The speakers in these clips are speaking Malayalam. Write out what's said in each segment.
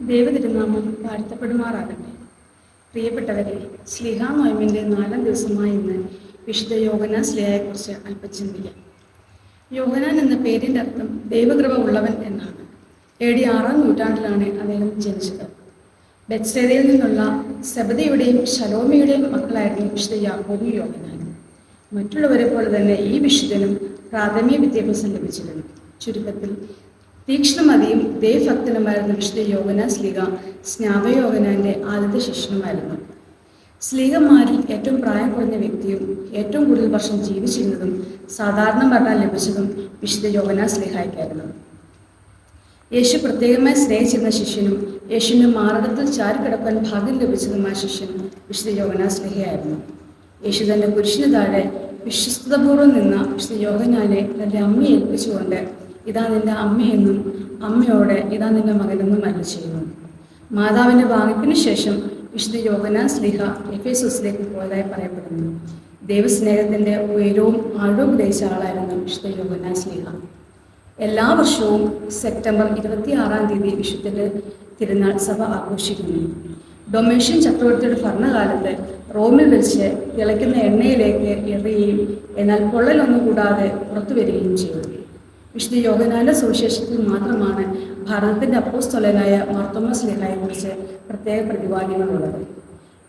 ദൈവതിരുനാമം വാഴ്ത്തപ്പെടുമാറാകട്ടെ. പ്രിയപ്പെട്ടവരെ സ്ലിഹ നോയമിന്റെ നാലാം ദിവസമായ ഇന്ന് വിശുദ്ധ യോഗനാ സ്ലിഹയെക്കുറിച്ച് അല്പം ചിന്തിക്കാം. യോഹനാൻ എന്ന പേരിന്റെ അർത്ഥം ദൈവകൃപ ഉള്ളവൻ എന്നാണ്. എ ഡി ആറാം നൂറ്റാണ്ടിലാണ് അദ്ദേഹം ജനിച്ചത്. ബെത്സേദയിൽ നിന്നുള്ള സബദിയുടെയും ശലോമിയുടെയും മക്കളായിരുന്നു വിശുദ്ധ യാഹോബി യോഗനാൻ മറ്റുള്ളവരെ പോലെ തന്നെ ഈ വിശുദ്ധനും പ്രാഥമിക വിദ്യാഭ്യാസം ലഭിച്ചിരുന്നു. ചുരുക്കത്തിൽ തീക്ഷ്ണമതിയും ദൈവഭക്തനുമായിരുന്ന വിശുദ്ധ യോഗന സ്ലിക സ്നാപയോഗനാന്റെ ആദ്യത്തെ ശിഷ്യനുമായിരുന്നു. സ്ലീഹന്മാരിൽ ഏറ്റവും പ്രായം കുറഞ്ഞ വ്യക്തിയും ഏറ്റവും കൂടുതൽ വർഷം ജീവിച്ചിരുന്നതും സാധാരണ മരണം ലഭിച്ചതും വിശുദ്ധ യോഗന സ്ലിഹായ്ക്കായിരുന്നു യേശു പ്രത്യേകമായി സ്നേഹിച്ചിരുന്ന ശിഷ്യനും യേശുവിന്റെ മാർഗത്തിൽ ചാരിക്കിടക്കാൻ ഭാഗ്യം ലഭിച്ചതുമായ ശിഷ്യൻ വിശുദ്ധ യോഗന സ്ലിഹയായിരുന്നു യേശു തന്റെ പുരുഷന് താഴെ വിശ്വസ്തപൂർവം നിന്ന വിശുദ്ധ യോഗനാലെ തന്റെ അമ്മയെ ഏൽപ്പിച്ചുകൊണ്ട് ഇതാ നിന്റെ അമ്മയെന്നും അമ്മയോടെ ഇതാ നിന്റെ മകനെന്നും അല്ല ചെയ്യുന്നു. മാതാവിന്റെ വാങ്ങിപ്പിന് ശേഷം വിശുദ്ധ യോഗന സ്ലിഹ എഫേസുസിലേക്ക് പോയതായി പറയപ്പെടുന്നു. ദൈവസ്നേഹത്തിന്റെ ഉയരവും ആഴവും ഗ്രഹിച്ച ആളായിരുന്നു വിശുദ്ധ യോഗന സ്ലിഹ. എല്ലാ വർഷവും സെപ്റ്റംബർ ഇരുപത്തിയാറാം തീയതി വിശുദ്ധന്റെ തിരുനാൾ സഭ ആഘോഷിക്കുന്നു. ഡൊമേഷ്യൻ ചക്രവർത്തിയുടെ ഭരണകാലത്ത് റോമിൽ വെച്ച് തിളയ്ക്കുന്ന എണ്ണയിലേക്ക് എറിയുകയും എന്നാൽ പൊള്ളലൊന്നും കൂടാതെ പുറത്തു വരികയും ചെയ്തു. വിശുദ്ധ യോഗനാന്റെ സുവിശേഷത്തിൽ മാത്രമാണ് ഭാരതത്തിന്റെ അപ്പോസ്തലനായ മാർത്തോമസ് ലേഖയെക്കുറിച്ച് പ്രത്യേക പ്രതിപാദ്യങ്ങളുള്ളത്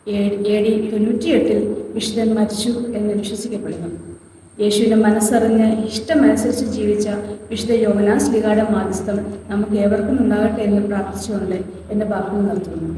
എ ഡി തൊണ്ണൂറ്റിയെട്ടിൽ വിശുദ്ധൻ മരിച്ചു എന്ന് വിശ്വസിക്കപ്പെടുന്നു. യേശുവിന്റെ മനസ്സറിഞ്ഞ് ഇഷ്ടമനുസരിച്ച് ജീവിച്ച വിശുദ്ധ യോഹനാസ് ലിഗായുടെ മാധ്യസ്ഥം നമുക്ക് ഏവർക്കും ഉണ്ടാകട്ടെ എന്ന് പ്രാർത്ഥിച്ചുകൊണ്ട് എന്റെ ഭാഗം നിർത്തുന്നു.